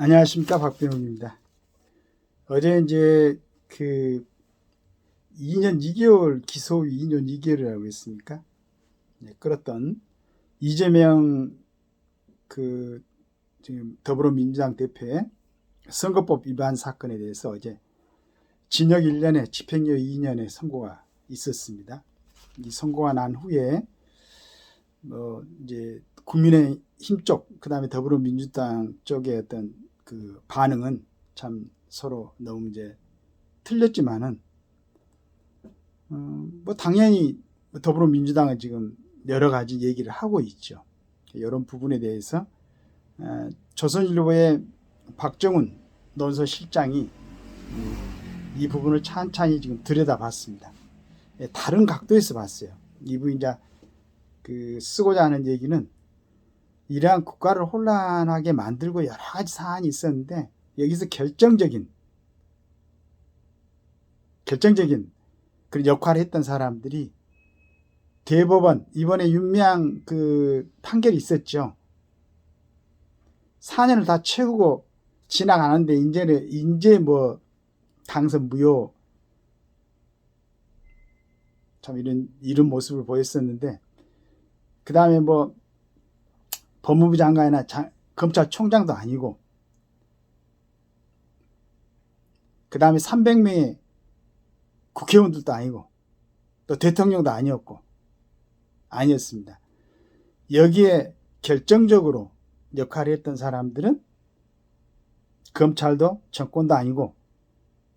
안녕하십니까 박병욱입니다. 어제 이제 그 2년 2개월 기소유 2년 2개월이라고 했습니까? 네, 끌었던 이재명 그 지금 더불어민주당 대표의 선거법 위반 사건에 대해서 어제 징역 1년에 집행유예 2년의 선고가 있었습니다. 이 선고가 난 후에 뭐 이제 국민의힘 쪽 그 다음에 더불어민주당 쪽의 어떤 그 반응은 참 서로 너무 이제 틀렸지만은 어, 뭐 당연히 더불어민주당은 지금 여러 가지 얘기를 하고 있죠. 이런 부분에 대해서 어, 조선일보의 박정훈 논서실장이 음, 이 부분을 찬찬히 지금 들여다봤습니다. 예, 다른 각도에서 봤어요. 이분이 이제 그 쓰고자 하는 얘기는 이러한 국가를 혼란하게 만들고 여러 가지 사안이 있었는데 여기서 결정적인 결정적인 그런 역할을 했던 사람들이 대법원 이번에 윤미향 그 판결이 있었죠. 4년을 다 채우고 지나가는데 이제는 이제 뭐 당선 무효 참 이런 이런 모습을 보였었는데 그 다음에 뭐 법무부 장관이나 장- 검찰총장도 아니고 그 다음에 300명의 국회의원들도 아니고 또 대통령도 아니었고 아니었습니다. 여기에 결정적으로 역할을 했던 사람들은 검찰도 정권도 아니고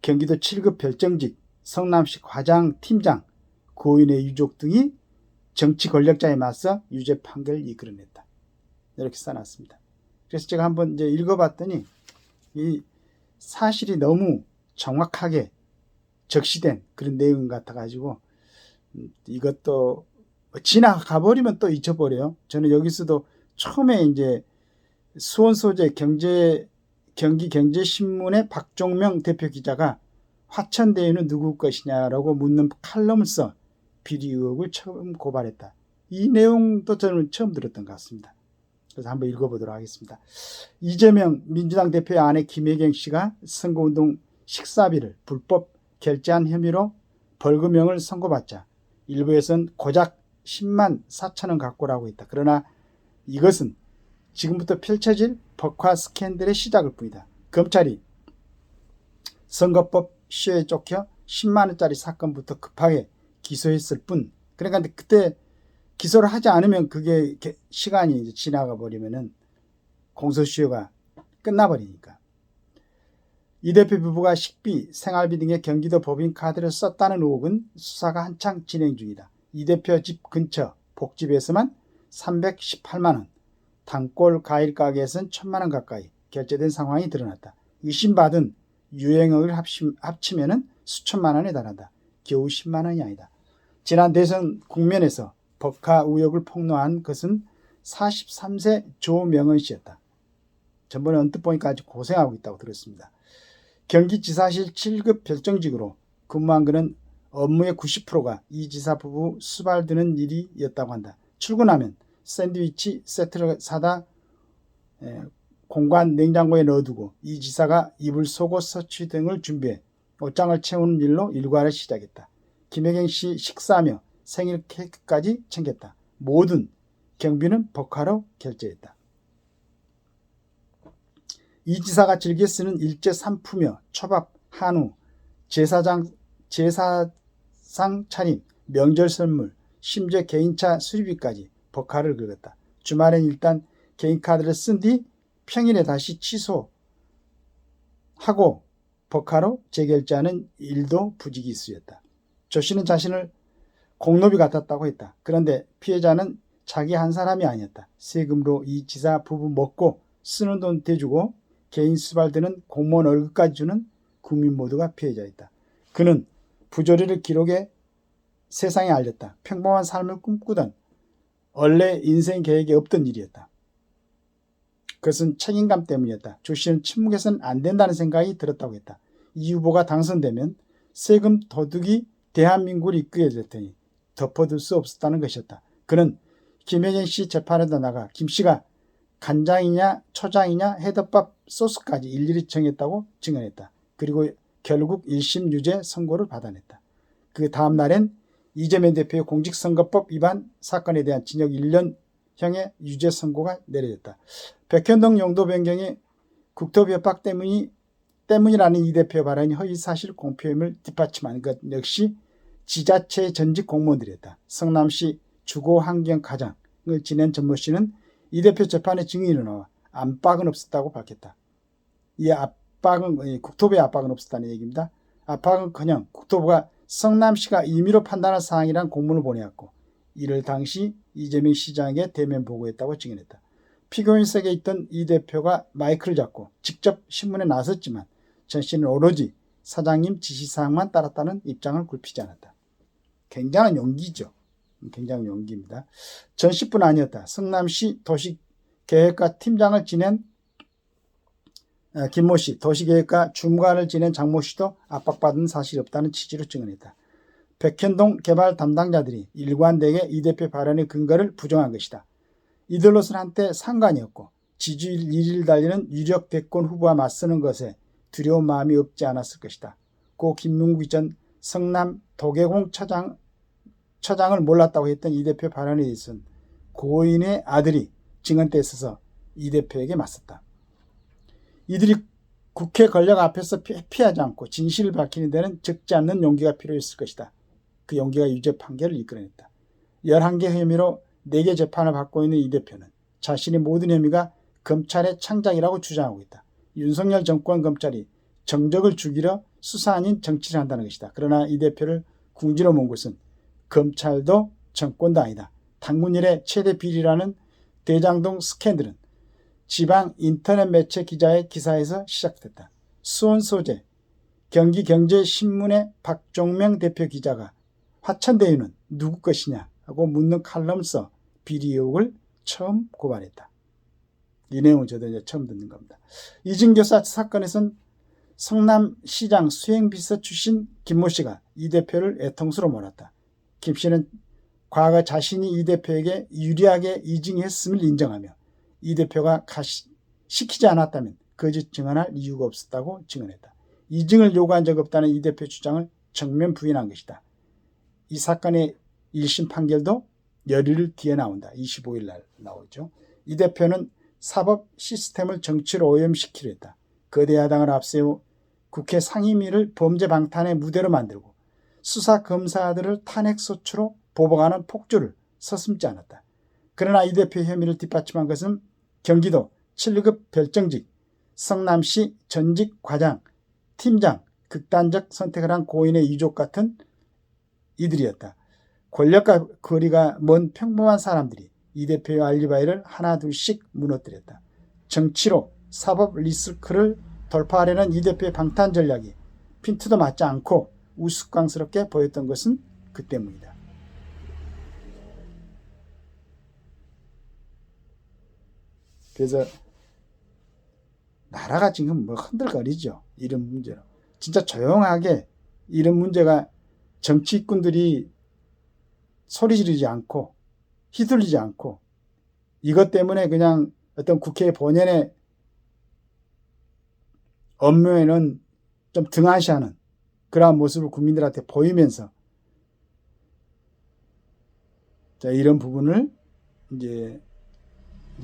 경기도 7급 별정직 성남시 과장 팀장 고인의 유족 등이 정치 권력자에 맞서 유죄 판결을 이끌어냈다. 이렇게 써놨습니다. 그래서 제가 한번 이제 읽어봤더니 이 사실이 너무 정확하게 적시된 그런 내용 같아가지고 음, 이것도 지나가 버리면 또 잊혀버려요. 저는 여기서도 처음에 이제 수원 소재 경제 경기 경제 신문의 박종명 대표 기자가 화천대유는 누구 것이냐라고 묻는 칼럼을 써 비리 의혹을 처음 고발했다. 이 내용도 저는 처음 들었던 것 같습니다. 그래서 한번 읽어보도록 하겠습니다. 이재명 민주당 대표의 아내 김혜경 씨가 선거운동 식사비를 불법 결제한 혐의로 벌금형을 선고받자 일부에선 고작 10만 4천 원 갖고라고 했다. 그러나 이것은 지금부터 펼쳐질 법화 스캔들의 시작일 뿐이다. 검찰이 선거법 시효에 쫓겨 10만 원짜리 사건부터 급하게 기소했을 뿐. 그러니까 그때 기소를 하지 않으면 그게 게- 시간이 이제 지나가 버리면은 공소시효가 끝나버리니까. 이 대표 부부가 식비, 생활비 등의 경기도 법인 카드를 썼다는 의혹은 수사가 한창 진행 중이다. 이 대표 집 근처 복집에서만 318만 원, 단골 과일 가게에선 1000만 원 가까이 결제된 상황이 드러났다. 의심받은 유행어를 합심, 합치면은 수천만 원에 달한다. 겨우 10만 원이 아니다. 지난 대선 국면에서 법카 의혹을 폭로한 것은 43세 조명은 씨였다. 전번에 언뜻 보니까 아주 고생하고 있다고 들었습니다. 경기지사실 7급 별정직으로 근무한 그는 업무의 90%가 이 지사 부부 수발 드는 일이었다고 한다. 출근하면 샌드위치 세트를 사다 에, 공간 냉장고에 넣어두고 이 지사가 이불 속옷 서치 등을 준비해 옷장을 채우는 일로 일과를 시작했다. 김혜경 씨 식사며 생일 케이크까지 챙겼다. 모든 경비는 법카로 결제했다. 이 지사가 즐겨 쓰는 일제 산푸며 초밥, 한우, 제사장, 제사상 차림, 명절 선물, 심지어 개인차 수리비까지 법카를 긁었다. 주말엔 일단 개인카드를 쓴 뒤 평일에 다시 취소하고 법카로 재결제하는 일도 부지기수였다. 조 씨는 자신을 공노비 같았다고 했다. 그런데 피해자는 자기 한 사람이 아니었다. 세금으로 이 지사 부부 먹고 쓰는 돈 대주고 개인 수발드는 공무원 월급까지 주는 국민 모두가 피해자였다. 그는 부조리를 기록해 세상에 알렸다. 평범한 삶을 꿈꾸던 원래 인생 계획에 없던 일이었다. 그것은 책임감 때문이었다. 조 씨는 침묵해서는 안 된다는 생각이 들었다고 했다. 이 후보가 당선되면 세금 도둑이 대한민국을 이끌게 될 테니 덮어둘 수 없었다는 것이었다. 그는 김혜경 씨 재판에도 나가 김 씨가 간장이냐 초장이냐 해덮밥 소스까지 일일이 정했다고 증언했다. 그리고 결국 1심 유죄 선고를 받아냈다. 그 다음 날엔 이재명 대표의 공직선거법 위반 사건에 대한 징역 1년 형의 유죄 선고가 내려졌다. 백현동 용도 변경이 국토부 협박 때문이 때문이라는 이 대표 발언이 허위 사실 공표임을 뒷받침하는 것 역시 지자체 전직 공무원들이었다. 성남시 주거환경과장을 지낸 전모 씨는 이 대표 재판의 증인으로 나와 압박은 없었다고 밝혔다. 이 압박은 이 국토부의 압박은 없었다는 얘기입니다. 압박은커녕 국토부가 성남시가 임의로 판단할 사항이란 공문을 보내왔고 이를 당시 이재명 시장에게 대면 보고했다고 증언했다. 피고인석에 있던 이 대표가 마이크를 잡고 직접 신문에 나섰지만 전 씨는 오로지 사장님 지시사항만 따랐다는 입장을 굴피지 않았다. 굉장한 용기죠. 굉장한 용기입니다. 전 씨뿐 아니었다. 성남시 도시계획과 팀장을 지낸 어, 김모 씨, 도시계획과 주무관을 지낸 장모 씨도 압박받은 사실이 없다는 취지로 증언했다. 백현동 개발 담당자들이 일관되게 이 대표 발언의 근거를 부정한 것이다. 이들로서는 한때 상관이었고 지지율 1위를 달리는 유력 대권 후보와 맞서는 것에 두려운 마음이 없지 않았을 것이다. 고 김문국 전 성남 도계공 처장, 처장을 몰랐다고 했던 이 대표 발언에 대해서는 고인의 아들이 증언대에 있어서 이 대표에게 맞섰다. 이들이 국회 권력 앞에서 피하지 않고 진실을 밝히는 데는 적지 않는 용기가 필요했을 것이다. 그 용기가 유죄 판결을 이끌어냈다. 11개 혐의로 4개 재판을 받고 있는 이 대표는 자신의 모든 혐의가 검찰의 창작이라고 주장하고 있다. 윤석열 정권 검찰이 정적을 죽이려 수사 아닌 정치를 한다는 것이다. 그러나 이 대표를 궁지로 몬 것은 검찰도 정권도 아니다. 당군 일의 최대 비리라는 대장동 스캔들은 지방 인터넷 매체 기자의 기사에서 시작됐다. 수원 소재 경기경제신문의 박종명 대표 기자가 화천대유는 누구 것이냐 하고 묻는 칼럼을 써 비리 의혹을 처음 고발했다. 이 내용을 저도 이제 처음 듣는 겁니다. 이진 교사 사건에선 성남시장 수행비서 출신 김모 씨가 이 대표를 애통수로 몰았다. 김 씨는 과거 자신이 이 대표에게 유리하게 이징했음을 인정하며 이 대표가 가시, 시키지 않았다면 거짓 증언할 이유가 없었다고 증언했다. 이증을 요구한 적 없다는 이 대표 주장을 정면 부인한 것이다. 이 사건의 1심 판결도 열흘 뒤에 나온다. 25일 날 나오죠. 이 대표는 사법 시스템을 정치로 오염시키려 했다. 거대 야당을 앞세워 국회 상임위를 범죄 방탄의 무대로 만들고 수사 검사들을 탄핵 소추로 보복하는 폭주를 서슴지 않았다. 그러나 이 대표 혐의를 뒷받침한 것은 경기도 7급 별정직 성남시 전직 과장, 팀장, 극단적 선택을 한 고인의 유족 같은 이들이었다. 권력과 거리가 먼 평범한 사람들이 이 대표의 알리바이를 하나둘씩 무너뜨렸다. 정치로 사법 리스크를 돌파하려는 이 대표의 방탄 전략이 핀트도 맞지 않고 우스꽝스럽게 보였던 것은 그 때문이다. 그래서 나라가 지금 뭐 흔들거리죠. 이런 문제로. 진짜 조용하게 이런 문제가 정치꾼들이 소리 지르지 않고 휘둘리지 않고 이것 때문에 그냥 어떤 국회 본연의 업무에는 좀 등한시하는 그러한 모습을 국민들한테 보이면서 자 이런 부분을 이제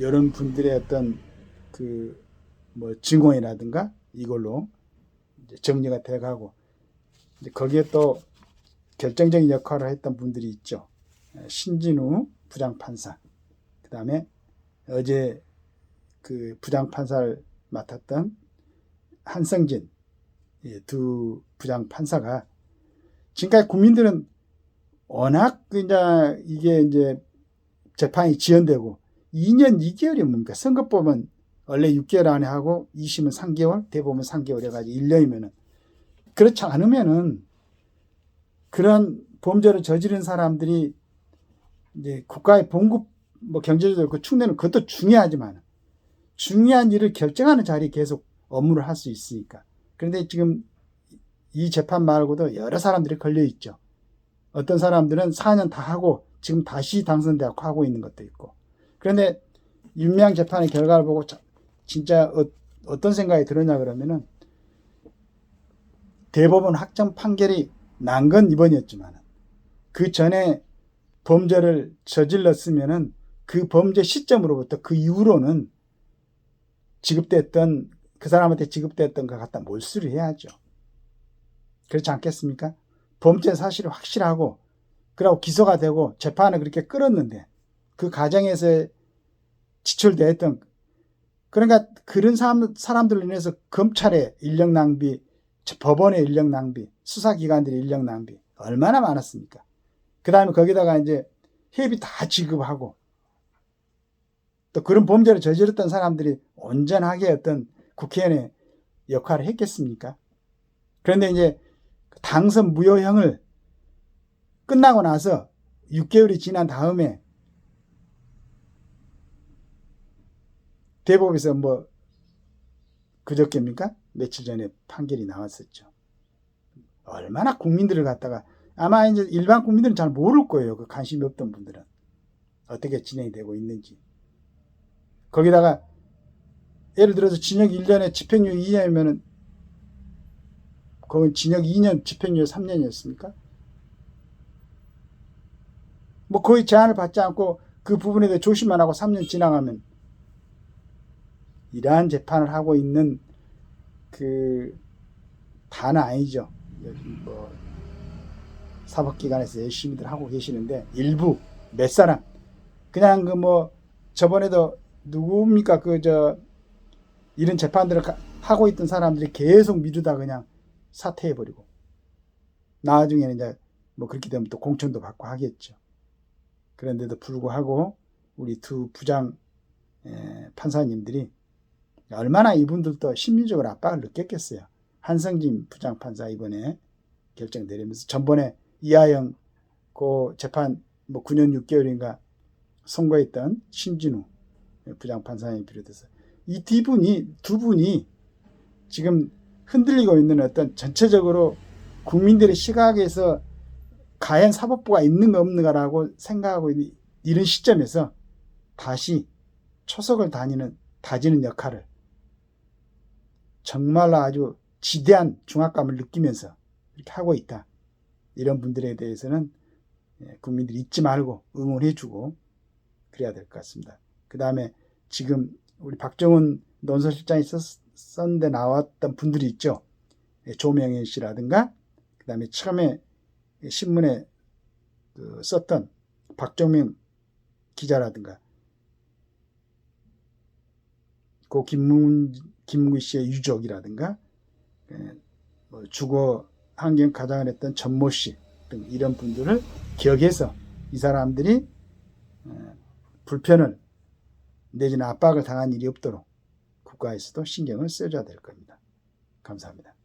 여러 분들의 어떤 그 뭐 증언이라든가 이걸로 정리가 돼가고 거기에 또 결정적인 역할을 했던 분들이 있죠. 신진우 부장판사, 그 다음에 어제 그 부장판사를 맡았던 한성진 두 부장 판사가 지금까지 국민들은 워낙 이제 이게 이제 재판이 지연되고 2년 2개월이 뭡니까? 선거법은 원래 6개월 안에 하고 2심은 3개월, 대법원 3개월 해가지고 1년이면은 그렇지 않으면은 그런 범죄를 저지른 사람들이 이제 국가의 봉급 뭐 경제적으로 그 축내는 그것도 중요하지만 중요한 일을 결정하는 자리에 계속 업무를 할 수 있으니까. 그런데 지금 이 재판 말고도 여러 사람들이 걸려 있죠. 어떤 사람들은 4년 다 하고 지금 다시 당선되고 하고 있는 것도 있고. 그런데 윤미향 재판의 결과를 보고 자- 진짜 어, 떤 생각이 들었냐 그러면은 대법원 확정 판결이 난 건 이번이었지만 그 전에 범죄를 저질렀으면은 그 범죄 시점으로부터 그 이후로는 지급됐던 그 사람한테 지급됐던 것 갖다 몰수를 해야죠. 그렇지 않겠습니까? 범죄 사실이 확실하고 그러고 기소가 되고 재판을 그렇게 끌었는데 그 과정에서 지출됐던 그러니까 그런 사람, 사람들로 인해서 검찰의 인력 낭비, 법원의 인력 낭비, 수사기관들의 인력 낭비 얼마나 많았습니까? 그 다음에 거기다가 이제 회비 다 지급하고 또 그런 범죄를 저질렀던 사람들이 온전하게 어떤 국회의원의 역할을 했겠습니까? 그런데 이제 당선 무효형을 끝나고 나서 6개월이 지난 다음에 대법에서 뭐 그저께입니까? 며칠 전에 판결이 나왔었죠. 얼마나 국민들을 갖다가 아마 이제 일반 국민들은 잘 모를 거예요. 그 관심이 없던 분들은 어떻게 진행이 되고 있는지. 거기다가 예를 들어서 징역 1년에 집행유예 2년이면은 그건 징역 2년, 집행유예 3년이었습니까? 뭐 거의 제한을 받지 않고 그 부분에 대해 조심만 하고 3년 지나가면 이러한 재판을 하고 있는 그 다는 아니죠. 요즘 뭐 사법기관에서 열심히들 하고 계시는데 일부 몇 사람 그냥 그 뭐 저번에도 누굽니까 그 저 이런 재판들을 가- 하고 있던 사람들이 계속 미루다 그냥 사퇴해버리고 나중에는 이제 뭐 그렇게 되면 또 공천도 받고 하겠죠. 그런데도 불구하고 우리 두 부장 에, 판사님들이 얼마나 이분들도 심리적으로 압박을 느꼈겠어요. 한성진 부장 판사 이번에 결정 내리면서 전번에 이하영 그 재판 뭐 9년 6개월인가 선고했던 신진우 부장 판사님 비롯해서 이 두 분이 두 분이 지금 흔들리고 있는 어떤 전체적으로 국민들의 시각에서 과연 사법부가 있는가 없는가라고 생각하고 있는 이런 시점에서 다시 초석을 다니는 다지는 역할을 정말로 아주 지대한 중압감을 느끼면서 이렇게 하고 있다. 이런 분들에 대해서는 예, 국민들이 잊지 말고 응원해주고 그래야 될 것 같습니다. 그 다음에 지금 우리 박정훈 논설실장이 썼, 썼는데 나왔던 분들이 있죠. 예, 조명현 씨라든가 그 다음에 처음에 신문에 그 썼던 박정명 기자라든가 그 김문 김문기 씨의 유족이라든가 예, 뭐 주거 환경 가장을 했던 전모 씨 등 이런 분들을 기억해서 이 사람들이 예, 불편을 내지는 압박을 당한 일이 없도록 국가에서도 신경을 써줘야 될 겁니다. 감사합니다.